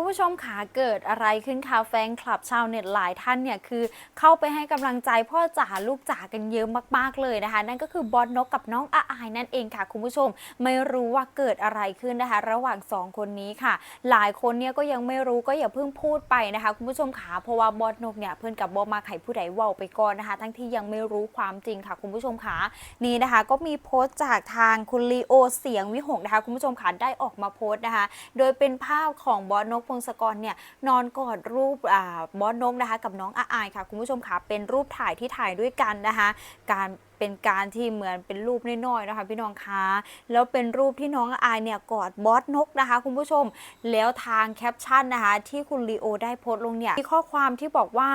คุณผู้ชมขาเกิดอะไรขึ้นคะแฟนคลับชาวเน็ตหลายท่านเนี่ยคือเข้าไปให้กำลังใจพ่อจ๋าลูกจ๋ากันเยอะมากๆเลยนะคะ นั่นก็คือบอสนกกับน้องอาอายนั่นเองค่ะ คุณผู้ชมไม่รู้ว่าเกิดอะไรขึ้นนะคะ ระหว่างสองคนนี้ค่ะ หลายคนเนี่ยก็ยังไม่รู้ก็อย่าเพิ่งพูดไปนะคะ คุณผู้ชมขาเพราะว่าบอสนกเนี่ยเพื่อนกับบอมาไข่ผู้ใดว่าไปก่อนนะคะ ทั้งที่ยังไม่รู้ความจริงค่ะ คุณผู้ชมขานี่นะคะ ก็มีโพสต์จากทางคุณลีโอเสียงวิหกนะคะ คุณผู้ชมขาได้ออกมาโพสต์นะคะ โดยเป็นภาพของบอสนกพงศกรเนี่ยนอนกอดรูปอบอสนกนะคะ กับน้องอาอายค่ะ คุณผู้ชมค่ะเป็นรูปถ่ายที่ถ่ายด้วยกันนะคะ การเป็นการที่เหมือนเป็นรูปน้อยๆนะคะพี่น้องคะแล้วเป็นรูปที่น้องอาอายเนี่ยกอดบอสนกนะคะ คุณผู้ชมแล้วทางแคปชั่นนะคะ ที่คุณลีโอได้โพสต์ลงเนี่ยมีข้อความที่บอกว่า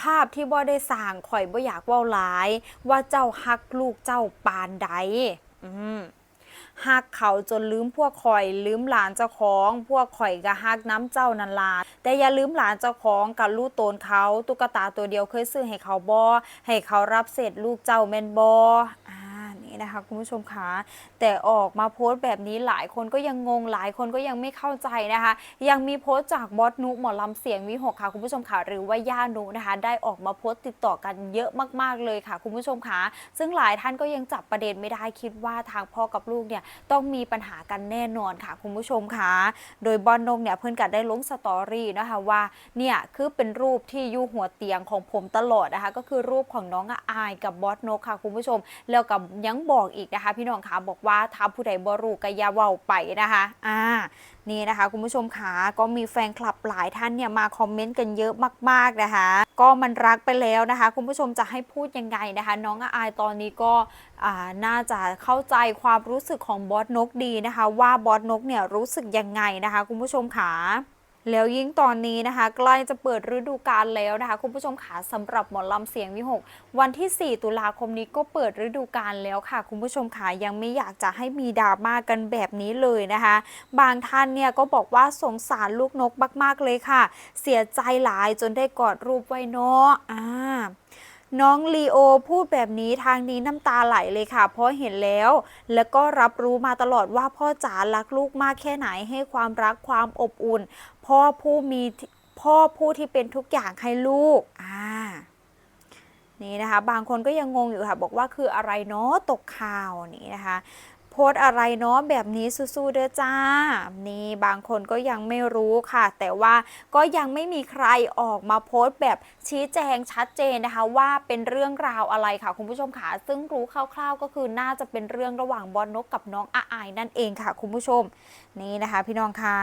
ภาพที่บ่ได้สร้างข่อยบ่อยากเว้าหลาย ว่าเจ้าฮักลูกเจ้าปานใดอืม ฮักเขาจนลืมพวกข่อย ลืมหลานเจ้าของ พวกข่อยก็ฮักน้ำเจ้านันลาแต่อย่าลืมหลานเจ้าของกับลูกโตนเขาตุ๊กตาตัวเดียวเคยซื้อให้เขาบอให้เขารับเสร็จลูกเจ้าแม่นบอ่า นะคะคุณผู้ชมคะแต่ออกมาโพสต์แบบนี้หลายคนก็ยังงงหลายคนก็ยังไม่เข้าใจนะคะ ยังมีโพสต์จากบอสนุหมอลำเสียงวิหกค่ะคุณผู้ชมค่ะหรือว่าย่านุนะคะ ได้ออกมาโพสต์ติดต่อกันเยอะมาก ๆเลยค่ะ คุณผู้ชมคะซึ่งหลายท่านก็ยังจับประเด็นไม่ได้คิดว่าทางพ่อกับลูกเนี่ยต้องมีปัญหากันแน่นอนค่ะคุณผู้ชมคะโดยบอลนงเนี่ยเพื่อนกัดได้ลงสตอรี่นะคะว่าเนี่ยคือเป็นรูปที่อยู่หัวเตียงของผมตลอดนะคะ ก็คือรูปของน้องอาอายกับบอสนกค่ะคุณผู้ชมแล้วกับยังบอกอีกนะคะ พี่น้องคะบอกว่าถ้าผู้ใดบรูกอยาเว้าไปนะคะอ่านี่นะคะคุณผู้ชมขาก็มีแฟนคลับหลายท่านเนี่ยมาคอมเมนต์กันเยอะมากๆนะคะ ก็มันรักไปแล้วนะคะ คุณผู้ชมจะให้พูดยังไงนะคะ น้องอาอายตอนนี้ก็น่าจะเข้าใจความรู้สึกของบอสนกดีนะคะ ว่าบอสนกเนี่ยรู้สึกยังไงนะคะ คุณผู้ชมขา แล้วยิ่งตอนนี้นะคะ ใกล้จะเปิดฤดูกาลแล้วนะคะ คุณผู้ชมขาสำหรับหมอลำเสียงวิหก วันที่ 4 ตุลาคมนี้ก็เปิดฤดูกาลแล้วค่ะ คุณผู้ชมขายังไม่อยากจะให้มีดราม่ากันแบบนี้เลยนะคะ บางท่านเนี่ยก็บอกว่าสงสารลูกนกมาก ๆ เลยค่ะ เสียใจหลายจนได้กอดรูปไว้เนาะอ่าน้องลีโอพูดแบบนี้ทางนี้น้ำตาไหลเลยค่ะ เพราะเห็นแล้ว แล้วก็รับรู้มาตลอดว่าพ่อจ๋ารักลูกมากแค่ไหนให้ความรักความอบอุ่น พ่อผู้มีพ่อผู้ที่เป็นทุกอย่างให้ลูกอ่านี่นะคะ บางคนก็ยังงงอยู่ค่ะ บอกว่าคืออะไรเนาะตกข่าวนี่นะคะ โพสอะไรเนาะแบบนี้สู้ๆเด้อจ้า นี่บางคนก็ยังไม่รู้ค่ะ แต่ว่าก็ยังไม่มีใครออกมาโพสต์แบบชี้แจงชัดเจนนะคะ ว่าเป็นเรื่องราวอะไรค่ะ คุณผู้ชมค่ะซึ่งรู้คร่าว ๆ ก็คือน่าจะเป็นเรื่องระหว่างบอลนกกับน้องอาอายนั่นเองค่ะ คุณผู้ชม นี่นะคะ พี่น้องคะ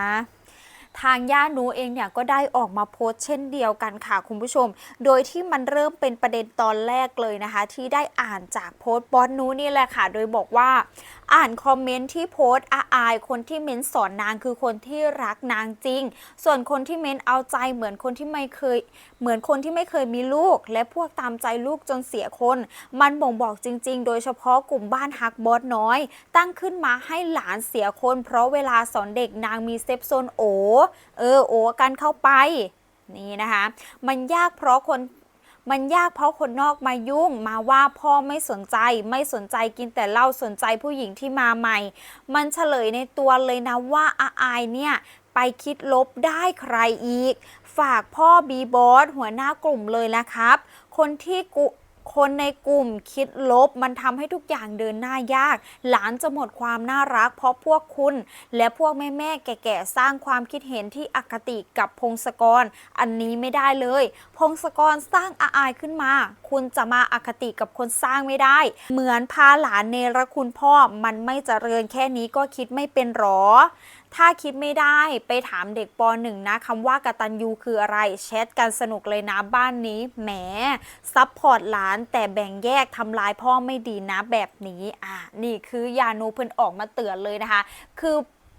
ทางย่านูเองเนี่ยก็ได้ออกมาโพสต์เช่นเดียวกันค่ะคุณผู้ชม โดยที่มันเริ่มเป็นประเด็นตอนแรกเลยนะคะ ที่ได้อ่านจากโพสต์บอสนูนี่แหละค่ะ โดยบอกว่า อ่านคอมเมนต์ที่โพสต์อาอาย คนที่เม้นสอนนางคือคนที่รักนางจริง ส่วนคนที่เม้นเอาใจเหมือนคนที่ไม่เคย เหมือนคนที่ไม่เคยมีลูก และพวกตามใจลูกจนเสียคน มันบ่งบอกจริง ๆ โดยเฉพาะกลุ่มบ้านฮักบอสน้อย ตั้งขึ้นมาให้หลานเสียคน เพราะเวลาสอนเด็กนางมีเซฟโซนโอเออโอกันเข้าไปนี่นะคะ มันยากเพราะคนมันยากเพราะคนนอกมายุ่งมาว่าพ่อไม่สนใจไม่สนใจกินแต่เหล้าสนใจผู้หญิงที่มาใหม่ มันเฉลยในตัวเลยนะว่าอาอายเนี่ยไปคิดลบได้ใครอีก ฝากพ่อบีบอสหัวหน้ากลุ่มเลยนะครับ คนที่กุ คนในกลุ่มคิดลบมันทำให้ทุกอย่างเดินหน้ายาก หลานจะหมดความน่ารัก เพราะพวกคุณ และพวกแม่ๆแก่ๆสร้างความคิดเห็นที่อคติกับพงศกร อันนี้ไม่ได้เลย พงศกรสร้างอาอายขึ้นมา คุณจะมาอคติกับคนสร้างไม่ได้ เหมือนพาหลานเนรคุณพ่อมันไม่เจริญแค่นี้ก็คิดไม่เป็นหรอ ถ้าคิดไม่ได้ไปถามเด็กป .1 นะคำว่ากตัญญูคืออะไรแชทกันสนุกเลยนะบ้านนี้แหมซับพอร์ตหลานแต่แบ่งแยกทำลายพ่อไม่ดีนะแบบนี้อะนี่คือยานูเพิ่นออกมาเตือนเลยนะคะ คือ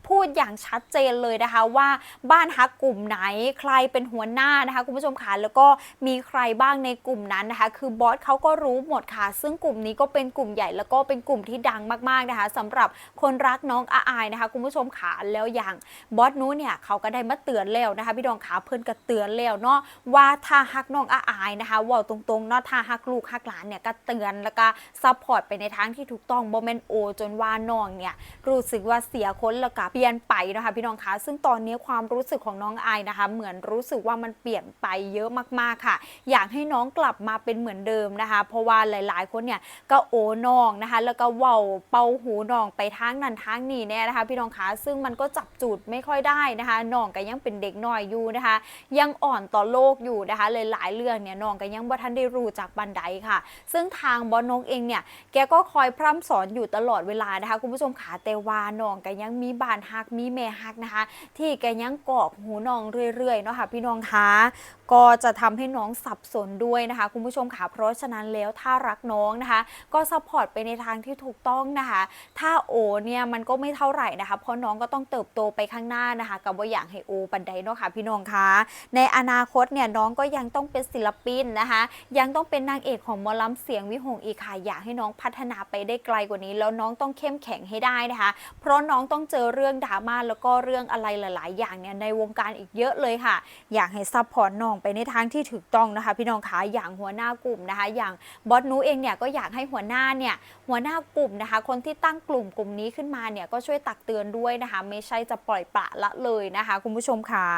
พูดอย่างชัดเจนเลยนะคะว่าบ้านฮักกลุ่มไหนใครเป็นหัวหน้านะคะคุณผู้ชมคะแล้วก็มีใครบ้างในกลุ่มนั้นนะคะ คือบอสเขาก็รู้หมดค่ะ ซึ่งกลุ่มนี้ก็เป็นกลุ่มใหญ่แล้วก็เป็นกลุ่มที่ดังมากๆนะคะสำหรับคนรักน้องอาอายนะคะ คุณผู้ชมค่ะแล้วอย่างบอสนู้นเนี่ยเขาก็ได้มาเตือนแล้วนะคะพี่ดองขาเพิ่อนก็เตือนแล้วเนาะว่าถ้าฮักน้องอาอายนะคะว่าตรงๆเนาะถ้าฮักลูกฮักหลานเนี่ยก็เตือนแล้วก็ซัพพอร์ตไปในทางที่ถูกต้องบ่แมนโอจนว่าน้องเนี่ยรู้สึกว่าเสียคนแล้วก็เปลี่ยนไปนะคะพี่น้องคะซึ่งตอนนี้ความรู้สึกของน้องไอนะคะเหมือนรู้สึกว่ามันเปลี่ยนไปเยอะมากๆค่ะ อยากให้น้องกลับมาเป็นเหมือนเดิมนะคะ เพราะว่าหลายๆ คนเนี่ยก็โอ้น้องนะคะ แล้วก็เว้าเป่าหูน้องไปทางนั้นทางนี้แน่นะคะ พี่น้องคะซึ่งมันก็จับจุดไม่ค่อยได้นะคะน้องก็ยังเป็นเด็กน้อยอยู่นะคะ ยังอ่อนต่อโลกอยู่นะคะเลยหลายเรื่องเนี่ยน้องก็ยังบ่ทันได้รู้จากบันไดค่ะ ซึ่งทางบอนนกเองเนี่ยแกก็คอยพร่ำสอนอยู่ตลอดเวลานะคะ คุณผู้ชมขาแต่ว่าน้องก็ยังมีบานฮักมีแม่ฮักนะคะ ที่แกยังกอกหูน้องเรื่อยๆเนาะค่ะพี่น้องคะก็จะทำให้น้องสับสนด้วยนะคะ คุณผู้ชมค่ะเพราะฉะนั้นแล้วถ้ารักน้องนะคะ ก็ซัพพอร์ตไปในทางที่ถูกต้องนะคะ ถ้าโอเนี่ยมันก็ไม่เท่าไหร่นะคะ เพราะน้องก็ต้องเติบโตไปข้างหน้านะคะ กับว่าอย่างให้โอปันไดเนาะค่ะพี่น้องคะในอนาคตเนี่ยน้องก็ยังต้องเป็นศิลปินนะคะ ยังต้องเป็นนางเอกของมอลำเสียงวิหงอีกค่ะอยากให้น้องพัฒนาไปได้ไกลกว่านี้ แล้วน้องต้องเข้มแข็งให้ได้นะคะ เพราะน้องต้องเจอเรื่องดราม่าแล้วก็เรื่องอะไรหลาย ๆ อย่างเนี่ยในวงการอีกเยอะเลยค่ะ อยากให้ซัพพอร์ตน้องไปในทางที่ถูกต้องนะคะ พี่น้องคะอย่างหัวหน้ากลุ่มนะคะ อย่างบอสนูเองเนี่ยก็อยากให้หัวหน้าเนี่ยหัวหน้ากลุ่มนะคะ คนที่ตั้งกลุ่มกลุ่มนี้ขึ้นมาเนี่ยก็ช่วยตักเตือนด้วยนะคะ ไม่ใช่จะปล่อยปละละเลยนะคะ คุณผู้ชมค่ะ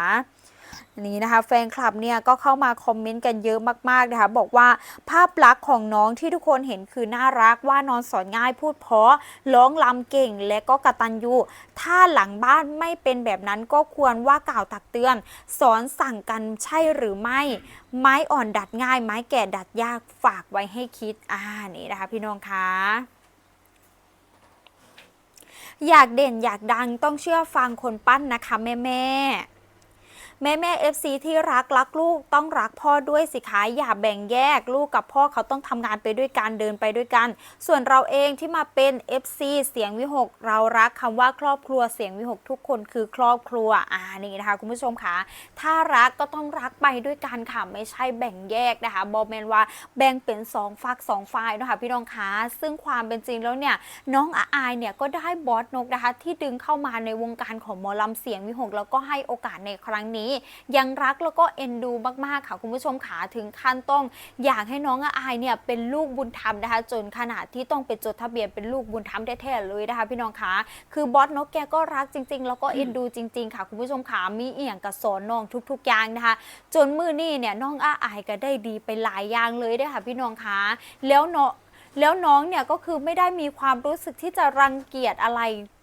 นี้นะคะแฟนคลับเนี่ยก็เข้ามาคอมเมนต์กันเยอะมากๆนะคะบอกว่าภาพลักษณ์ของน้องที่ทุกคนเห็นคือน่ารักว่านอนสอนง่ายพูดเพราะร้องลำเก่งและก็กระตันยูถ้าหลังบ้านไม่เป็นแบบนั้นก็ควรว่ากล่าวตักเตือน สอนสั่งกันใช่หรือไม่ ไม้อ่อนดัดง่าย ไม้แก่ดัดยากฝากไว้ให้คิดอ่านี่นะคะพี่น้องคะอยากเด่นอยากดังต้องเชื่อฟังคนปั้นนะคะแม่แม่ แม่แม่ FC ที่รักรักลูกต้องรักพ่อด้วยสิคะอย่าแบ่งแยกลูกกับพ่อเขาต้องทำงานไปด้วยกันเดินไปด้วยกัน ส่วนเราเองที่มาเป็น FC เสียงวิหกเรารักคำว่าครอบครัวเสียงวิหกทุกคนคือครอบครัวอ่านี่นะคะคุณผู้ชมคะถ้ารักก็ต้องรักไปด้วยกันค่ะไม่ใช่แบ่งแยกนะคะบอแมนว่าแบ่งเป็นสองฝักสองฝ่ายนะคะพี่น้องคะซึ่งความเป็นจริงแล้วเนี่ยน้องอาอายเนี่ยก็ได้บอสนกนะคะที่ดึงเข้ามาในวงการของหมอลำเสียงวิหกแล้วก็ให้โอกาสในครั้งนี้ยังรักแล้วก็เอ็นดูมากๆค่ะคุณผู้ชมขาถึงขั้นต้อง อยากให้น้องอาอายเนี่ยเป็นลูกบุญธรรมนะคะ จนขนาดที่ต้องไปจดทะเบียนเป็นลูกบุญธรรมแท้ๆเลยนะคะ พี่น้องคะคือบอสนกแกก็รักจริง ๆ แล้วก็เอ็นดูจริง ๆ ค่ะคุณผู้ชมขามีเอี่ยงกับสอนน้องทุก ๆ อย่างนะคะ จนมือนี่เนี่ยน้องอาอายก็ได้ดีไปหลายอย่างเลยเด้วยค่ะพี่น้องคะแล้วเนาะแล้วน้องเนี่ยก็คือไม่ได้มีความรู้สึกที่จะรังเกียจอะไร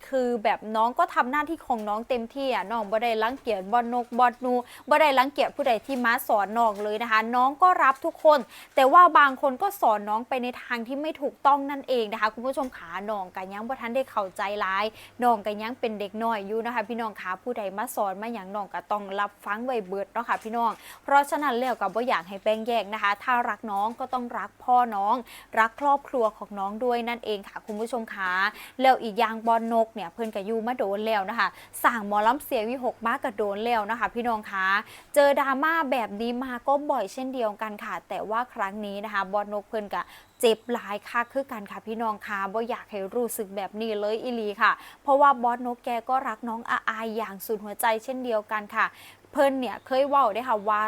คือแบบน้องก็ทำหน้าที่ของน้องเต็มที่อะน้องบ่ได้รังเกียจบอนนกบอนนูบ่ได้รังเกียจผู้ใดที่มาสอนน้องเลยนะคะ น้องก็รับทุกคน แต่ว่าบางคนก็สอนน้องไปในทางที่ไม่ถูกต้องนั่นเองนะคะ คุณผู้ชมขาน้องกันยังบ่ทันได้เข้าใจร้ายน้องกันยังเป็นเด็กน้อยอยู่นะคะ พี่น้องขาผู้ใดมาสอนมาอย่างน้องก็ต้องรับฟังไว้เบิดเนาะค่ะพี่น้อง เพราะฉะนั้นแล้วก็บ่อยากให้แบ่งแยกนะคะ ถ้ารักน้องก็ต้องรักพ่อน้อง รักครอบครัวของน้องด้วยนั่นเองค่ะ คุณผู้ชมคะแล้วอีกอย่างบอลนกเนี่ยเพิ่นกับยูมาโดนแล้วนะคะสั่งหมอลำเสียงวิหกมากกับโดนแล้วนะคะ พี่น้องคะเจอดราม่าแบบนี้มาก็บ่อยเช่นเดียวกันค่ะ แต่ว่าครั้งนี้นะคะบอลนกเพิ่นกับเจ็บหลายคักคือกันค่ะพี่น้องคะบ่อยากให้รู้สึกแบบนี้เลยอีลีค่ะ เพราะว่าบอสนกแกก็รักน้องอาอายอย่างสุดหัวใจเช่นเดียวกันค่ะ เพิ่นเนี่ยเคยว้าได้ค่ะว่า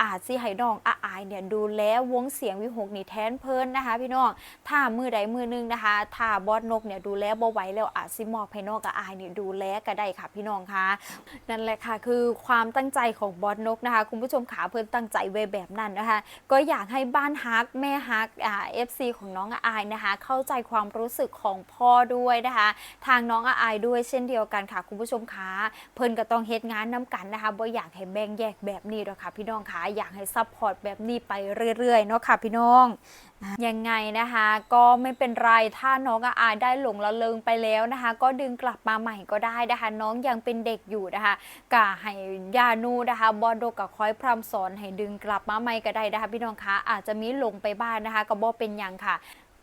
อาจสิให้น้องอาอายเนี่ยดูแลวงเสียงวิหกนี่แทนเพิ่นนะคะ พี่น้องถ้ามือใดมือหนึงนะคะ ถ้าบอสนกเนี่ยดูแลบ่ไหวแล้วอาจสิมอบให้น้องอาอายเนี่ยดูแลก็ได้ค่ะ พี่น้องคะนั่นแหละค่ะคือความตั้งใจของบอสนกนะคะ คุณผู้ชมขาเพิ่นตั้งใจไว้แบบนั้นนะคะ ก็อยากให้บ้านฮักแม่ฮักอ่า FC ของน้องอาอายนะคะ เข้าใจความรู้สึกของพ่อด้วยนะคะ ทางน้องอาอายด้วยเช่นเดียวกันค่ะ คุณผู้ชมคะเพิ่นก็ต้องเฮ็ดงานน้กันนะคะบ่อยากให้แบ่งแยกแบบนี้หรอกค่ะ พี่น้องคะอยากให้ซัพพอร์ตแบบนี้ไปเรื่อยๆเนาะค่ะพี่น้องยังไงนะคะก็ไม่เป็นไรถ้าน้องอาอายได้หลงละเลงไปแล้วนะคะ ก็ดึงกลับมาใหม่ก็ได้นะคะ น้องยังเป็นเด็กอยู่นะคะกะให้ยานูนะคะบอโดกับคอยพรำสอนให้ดึงกลับมาใหม่ก็ได้นะคะ พี่น้องคะอาจจะมีหลงไปบ้านนะคะก็บ่เป็นหยังค่ะ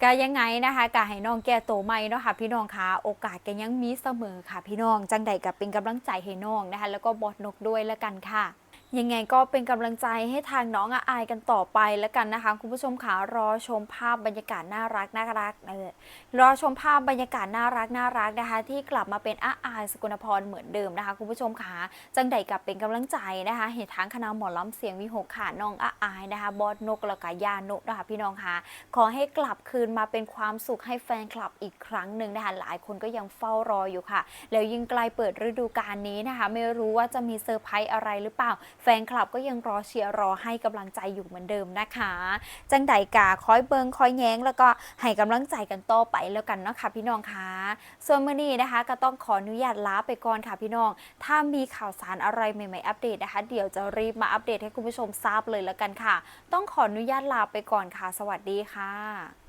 ก็ยังไงนะคะกะให้น้องแก้โตใหม่เนาะค่ะพี่น้องคะโอกาสก็ยังมีเสมอค่ะพี่น้องจังใดกับเป็นกำลังใจให้น้องนะคะ แล้วก็บอดนกด้วยแล้วกันค่ะ ยังไงก็เป็นกำลังใจให้ทางน้องอาอายกันต่อไปแล้วกันนะคะ คุณผู้ชมขารอชมภาพบรรยากาศน่ารักน่ารักเออรอชมภาพบรรยากาศน่ารักน่ารักนะคะ ที่กลับมาเป็นอาอายสกุลพรเหมือนเดิมนะคะ คุณผู้ชมขาจังใดกับเป็นกำลังใจนะคะเหตุทางคณะหมอล้ำเสียงวิหกขาน้องอาอายนะคะ บอสนกแล้วก็ยานุนะคะพี่น้องคะขอให้กลับคืนมาเป็นความสุขให้แฟนคลับอีกครั้งหนึ่งนะคะหลายคนก็ยังเฝ้ารออยู่ค่ะ แล้วยิ่งใกล้เปิดฤดูกาลนี้นะคะ ไม่รู้ว่าจะมีเซอร์ไพรส์อะไรหรือเปล่าแฟนคลับก็ยังรอเชียร์รอให้กำลังใจอยู่เหมือนเดิมนะคะ จังใดกาคอยเบิงคอยแย้ง แล้วก็ให้กำลังใจกันต่อไปแล้วกันเนาะค่ะพี่น้องคะส่วนมื้อนี้นะคะ ก็ต้องขออนุญาตลาไปก่อนค่ะพี่น้อง ถ้ามีข่าวสารอะไรใหม่ๆอัปเดตนะคะ เดี๋ยวจะรีบมาอัปเดตให้คุณผู้ชมทราบเลยแล้วกันค่ะ ต้องขออนุญาตลาไปก่อนค่ะ สวัสดีค่ะ